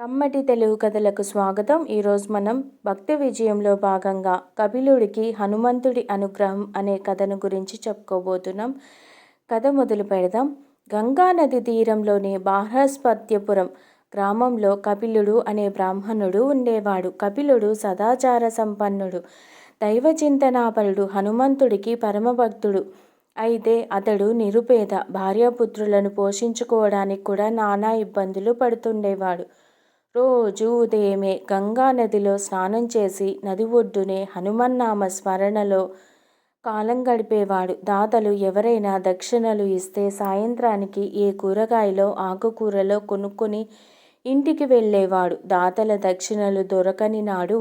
కమ్మటి తెలుగు కథలకు స్వాగతం. ఈరోజు మనం భక్తి విజయంలో భాగంగా కపిలుడికి హనుమంతుడి అనుగ్రహం అనే కథను గురించి చెప్పుకోబోతున్నాం. కథ మొదలు పెడదాం. గంగా నది తీరంలోని బాహస్పత్యపురం గ్రామంలో కపిలుడు అనే బ్రాహ్మణుడు ఉండేవాడు. కపిలుడు సదాచార సంపన్నుడు. దైవ చింతనాపరుడు హనుమంతుడికి పరమభక్తుడు. అయితే అతడు నిరుపేద భార్యాపుత్రులను పోషించుకోవడానికి కూడా నానా ఇబ్బందులు పడుతుండేవాడు. రోజు ఉదయమే గంగా నదిలో స్నానం చేసి నది ఒడ్డునే హనుమన్నామ స్మరణలో కాలం గడిపేవాడు. దాతలు ఎవరైనా దక్షిణలు ఇస్తే సాయంత్రానికి ఏ కూరగాయలో ఆకుకూరలో కొనుక్కొని ఇంటికి వెళ్ళేవాడు. దాతల దక్షిణలు దొరకని నాడు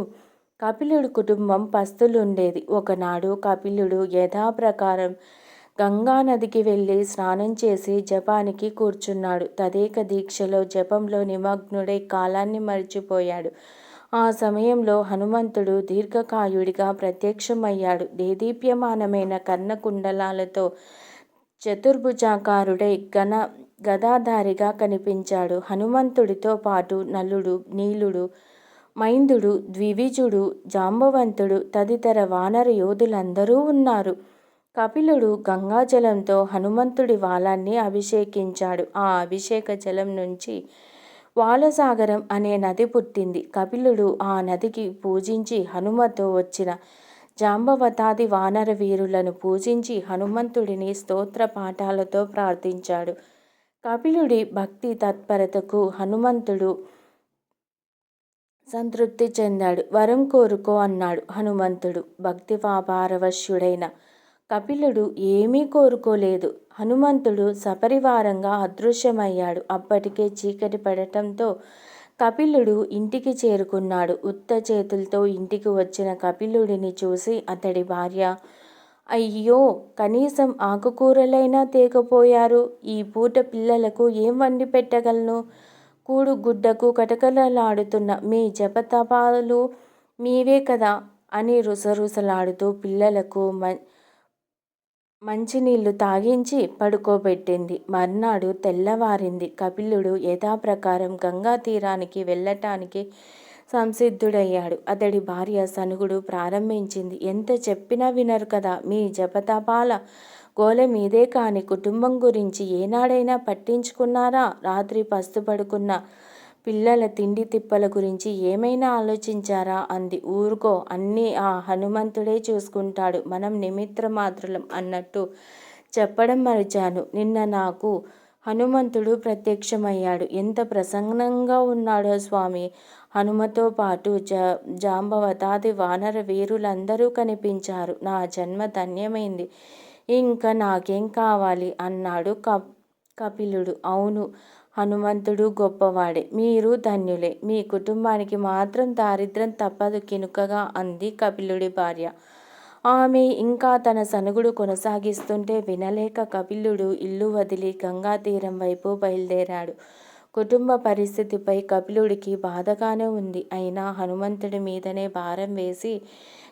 కపిలుడు కుటుంబం పస్తులుండేది. ఒకనాడు కపిలుడు యథాప్రకారం గంగానదికి వెళ్ళి స్నానం చేసి జపానికి కూర్చున్నాడు. తదేక దీక్షలో జపంలో నిమగ్నుడై కాలాన్ని మరిచిపోయాడు. ఆ సమయంలో హనుమంతుడు దీర్ఘకాయుడిగా ప్రత్యక్షమయ్యాడు. దేదీప్యమానమైన కర్ణకుండలాలతో చతుర్భుజాకారుడై ఘన గదాధారిగా కనిపించాడు. హనుమంతుడితో పాటు నలుడు నీలుడు మైందుడు ద్వివిజుడు జాంబవంతుడు తదితర వానర యోధులందరూ ఉన్నారు. కపిలుడు గంగాజలంతో హనుమంతుడి వాలాన్ని అభిషేకించాడు. ఆ అభిషేక జలం నుంచి వాలసాగరం అనే నది పుట్టింది. కపిలుడు ఆ నదికి పూజించి హనుమతో వచ్చిన జాంబవతాది వానర వీరులను పూజించి హనుమంతుడిని స్తోత్ర పాఠాలతో ప్రార్థించాడు. కపిలుడి భక్తి తత్పరతకు హనుమంతుడు సంతృప్తి చెందాడు. వరం కోరుకో అన్నాడు హనుమంతుడు. భక్తి పాపారవశ్యుడైన కపిలుడు ఏమీ కోరుకోలేదు. హనుమంతుడు సపరివారంగా అదృశ్యమయ్యాడు. అప్పటికే చీకటి పడటంతో కపిలుడు ఇంటికి చేరుకున్నాడు. ఉత్త చేతులతో ఇంటికి వచ్చిన కపిలుడిని చూసి అతడి భార్య అయ్యో కనీసం ఆకుకూరలైనా తేకపోయారు. ఈ పూట పిల్లలకు ఏం వండి పెట్టగలను? కూడు గుడ్డకు కటకలలాడుతున్న మీ జపతపాలు మీవే కదా అని రుసరుసలాడుతూ పిల్లలకు మ మంచినీళ్ళు తాగించి పడుకోబెట్టింది. మర్నాడు తెల్లవారింది. కపిలుడు యథాప్రకారం గంగా తీరానికి వెళ్ళటానికి సంసిద్ధుడయ్యాడు. అతడి భార్య సనుగుడు ప్రారంభించింది. ఎంత చెప్పినా వినరు కదా. మీ జపతపాల గోల మీదే కాని కుటుంబం గురించి ఏనాడైనా పట్టించుకున్నారా? రాత్రి పస్తు పడుకున్న పిల్లల తిండి తిప్పల గురించి ఏమైనా ఆలోచించారా? అంది. ఊరుకో అన్నీ ఆ హనుమంతుడే చూసుకుంటాడు. మనం నిమిత్ర మాత్రులం అన్నట్టు చెప్పడం మరిచాను. నిన్న నాకు హనుమంతుడు ప్రత్యక్షమయ్యాడు. ఎంత ప్రసన్నంగా ఉన్నాడో స్వామి! హనుమతో పాటు జ జాంబవతాది వానర వీరులందరూ కనిపించారు. నా జన్మ ధన్యమైంది. ఇంకా నాకేం కావాలి? అన్నాడు కపిలుడు. అవును హనుమంతుడు గొప్పవాడే. మీరు ధన్యులే. మీ కుటుంబానికి మాత్రం దారిద్ర్యం తప్పదు కినుకగా అంది కపిలుడి భార్య. ఆమె ఇంకా తన సనుగుడు కొనసాగిస్తుంటే వినలేక కపిలుడు ఇల్లు వదిలి గంగా తీరం వైపు బయలుదేరాడు. కుటుంబ పరిస్థితిపై కపిలుడికి బాధగానే ఉంది. అయినా హనుమంతుడి మీదనే భారం వేసి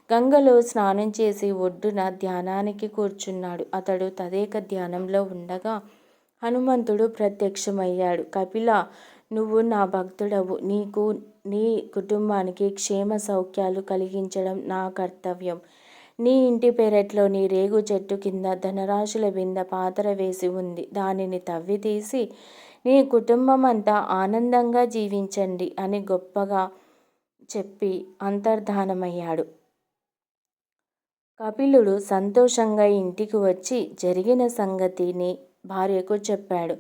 గంగలో స్నానం చేసి ఒడ్డున ధ్యానానికి కూర్చున్నాడు. అతడు తదేక ధ్యానంలో ఉండగా హనుమంతుడు ప్రత్యక్షమయ్యాడు. కపిల నువ్వు నా భక్తుడవు. నీకు నీ కుటుంబానికి క్షేమ సౌఖ్యాలు కలిగించడం నా కర్తవ్యం. నీ ఇంటి పెరట్లో నీ రేగు చెట్టు కింద ధనరాశుల బింద పాతర వేసి ఉంది. దానిని తవ్వి తీసి నీ కుటుంబం అంతా ఆనందంగా జీవించండి అని గొప్పగా చెప్పి అంతర్ధానమయ్యాడు. కపిలుడు సంతోషంగా ఇంటికి వచ్చి జరిగిన సంగతిని భార్యకు చెప్పాడు.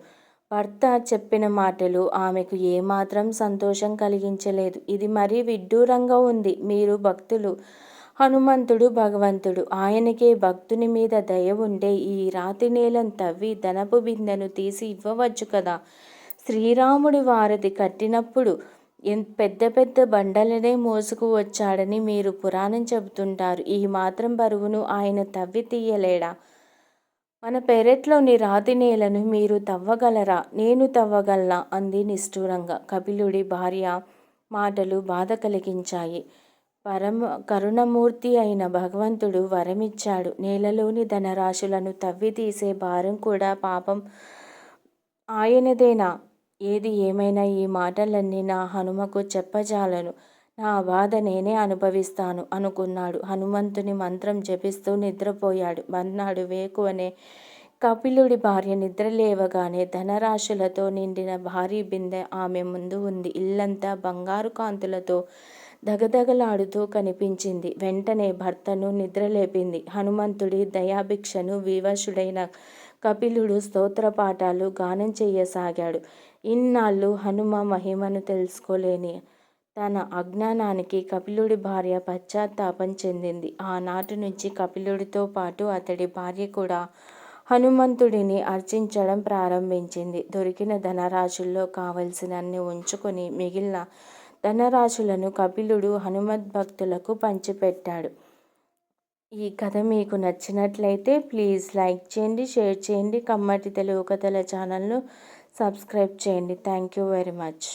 భర్త చెప్పిన మాటలు ఆమెకు ఏమాత్రం సంతోషం కలిగించలేదు. ఇది మరీ విడ్డూరంగా ఉంది. మీరు భక్తులు. హనుమంతుడు భగవంతుడు. ఆయనకే భక్తుని మీద దయ ఉండే ఈ రాతి నేలను తవ్వి ధనపు బిందెను తీసి ఇవ్వవచ్చు కదా? శ్రీరాముడి వారధి కట్టినప్పుడు పెద్ద పెద్ద బండలనే మోసుకు వచ్చాడని మీరు పురాణం చెబుతుంటారు. ఈ మాత్రం బరువును ఆయన తవ్వి తీయలేడా? మన పెరట్లోని రాతి నేలను మీరు తవ్వగలరా? నేను తవ్వగలనా? అంది నిష్ఠూరంగా. కపిలుడి భార్య మాటలు బాధ కలిగించాయి. పరమ కరుణమూర్తి అయిన భగవంతుడు వరమిచ్చాడు. నేలలోని ధనరాశులను తవ్వి తీసే భారం కూడా పాపం ఆయనదేనా? ఏది ఏమైనా ఈ మాటలన్నీ నా హనుమకు చెప్పజాలను. నా బాధ నేనే అనుభవిస్తాను అనుకున్నాడు. హనుమంతుని మంత్రం జపిస్తూ నిద్రపోయాడు. మర్నాడు వేకువనే కపిలుడి భార్య నిద్రలేవగానే ధనరాశులతో నిండిన భారీ బిందె ఆమె ముందు ఉంది. ఇల్లంతా బంగారు కాంతులతో దగదగలాడుతూ కనిపించింది. వెంటనే భర్తను నిద్రలేపింది. హనుమంతుడి దయాభిక్షను వివశుడైన కపిలుడు స్తోత్రపాఠాలు గానం చేయసాగాడు. ఇన్నాళ్ళు హనుమ మహిమను తెలుసుకోలేని తన అజ్ఞానానికి కపిలుడి భార్య పశ్చాత్తాపం చెందింది. ఆనాటి నుంచి కపిలుడితో పాటు అతడి భార్య కూడా హనుమంతుడిని అర్చించడం ప్రారంభించింది. దొరికిన ధనరాశుల్లో కావలసినన్ని ఉంచుకొని మిగిలిన ధనరాశులను కపిలుడు హనుమద్ భక్తులకు పంచిపెట్టాడు. ఈ కథ మీకు నచ్చినట్లయితే ప్లీజ్ లైక్ చేయండి షేర్ చేయండి కమ్మటి తెలుగు కథల ఛానల్ను సబ్స్క్రైబ్ చేయండి. Thank you very much.